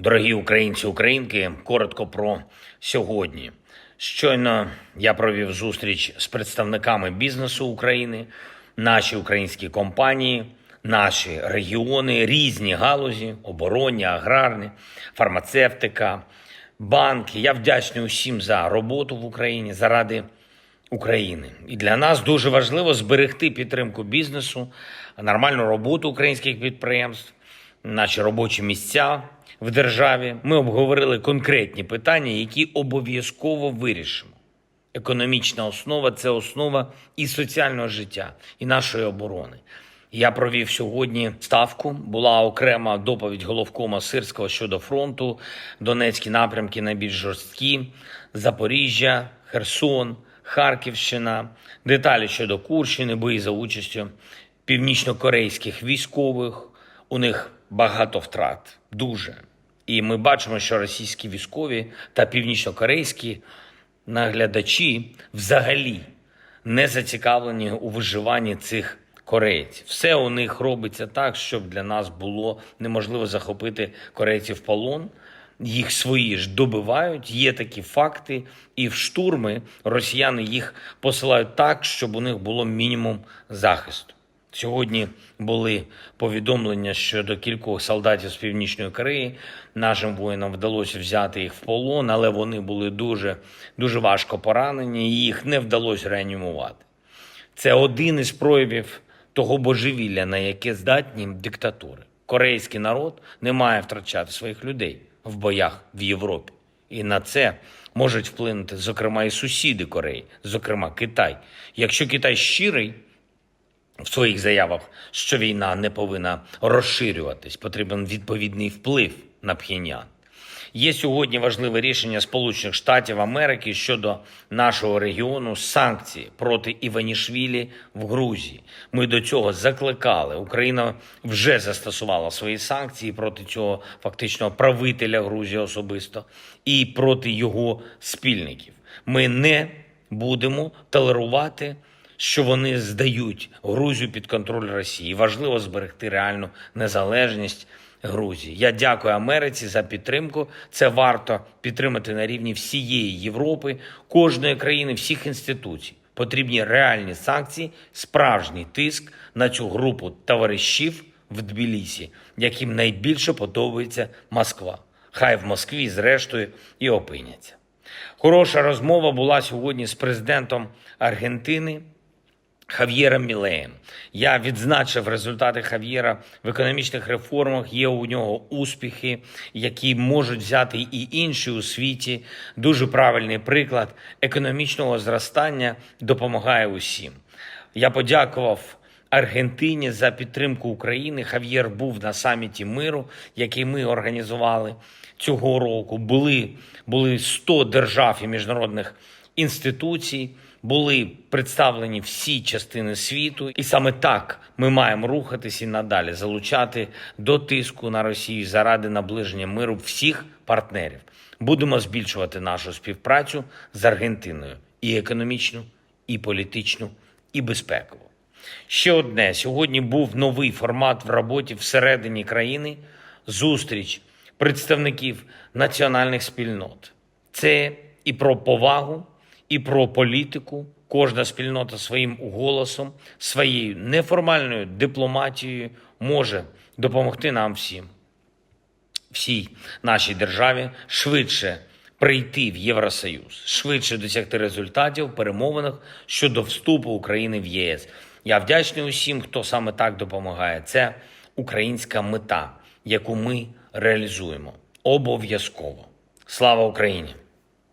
Дорогі українці, українки, коротко про сьогодні. Щойно я провів зустріч з представниками бізнесу України, наші українські компанії, наші регіони, різні галузі, оборонні, аграрні, фармацевтика, банки. Я вдячний усім за роботу в Україні заради України. І для нас дуже важливо зберегти підтримку бізнесу, нормальну роботу українських підприємств, наші робочі місця в державі. Ми обговорили конкретні питання, які обов'язково вирішимо. Економічна основа це основа і соціального життя, і нашої оборони. Я провів сьогодні ставку. Була окрема доповідь головкома Сирського щодо фронту. Донецькі напрямки найбільш жорсткі, Запоріжжя, Херсон, Харківщина, деталі щодо Курщини, бої за участю північнокорейських військових. У них багато втрат, дуже. І ми бачимо, що російські військові та північнокорейські наглядачі взагалі не зацікавлені у виживанні цих корейців. Все у них робиться так, щоб для нас було неможливо захопити корейців в полон. Їх свої ж добивають, є такі факти, і в штурми росіяни їх посилають так, щоб у них було мінімум захисту. Сьогодні були повідомлення щодо кількох солдатів з північної Кореї. Нашим воїнам вдалося взяти їх в полон, але вони були дуже дуже важко поранені, і їх не вдалося реанімувати. Це один із проявів того божевілля, на яке здатні диктатури. Корейський народ не має втрачати своїх людей в боях в Європі. І на це можуть вплинути, зокрема, і сусіди Кореї, зокрема Китай. Якщо Китай щирий в своїх заявах, що війна не повинна розширюватись, потрібен відповідний вплив на Пхеньян. Є сьогодні важливе рішення Сполучених Штатів Америки щодо нашого регіону санкції проти Іванішвілі в Грузії. Ми до цього закликали. Україна вже застосувала свої санкції проти цього фактично правителя Грузії особисто і проти його спільників. Ми не будемо толерувати що вони здають Грузію під контроль Росії. Важливо зберегти реальну незалежність Грузії. Я дякую Америці за підтримку. Це варто підтримати на рівні всієї Європи, кожної країни, всіх інституцій. Потрібні реальні санкції, справжній тиск на цю групу товаришів в Тбілісі, яким найбільше подобається Москва. Хай в Москві, зрештою, і опиняться. Хороша розмова була сьогодні з президентом Аргентини Хав'єром Мілеєм. Я відзначив результати Хав'єра в економічних реформах. Є у нього успіхи, які можуть взяти і інші у світі. Дуже правильний приклад економічного зростання допомагає усім. Я подякував. Аргентині за підтримку України Хав'єр був на саміті миру, який ми організували цього року. Були були 100 держав і міжнародних інституцій були представлені всі частини світу, і саме так ми маємо рухатись і надалі залучати до тиску на Росію заради наближення миру всіх партнерів. Будемо збільшувати нашу співпрацю з Аргентиною і економічну, і політичну, і безпекову. Ще одне сьогодні був новий формат в роботі всередині країни зустріч представників національних спільнот. Це і про повагу і про політику. Кожна спільнота своїм голосом, своєю неформальною дипломатією може допомогти нам всім, всій нашій державі швидше прийти в Євросоюз, швидше досягти результатів в перемовинах щодо вступу України в ЄС. Я вдячний усім, хто саме так допомагає. Це українська мета, яку ми реалізуємо обов'язково. Слава Україні!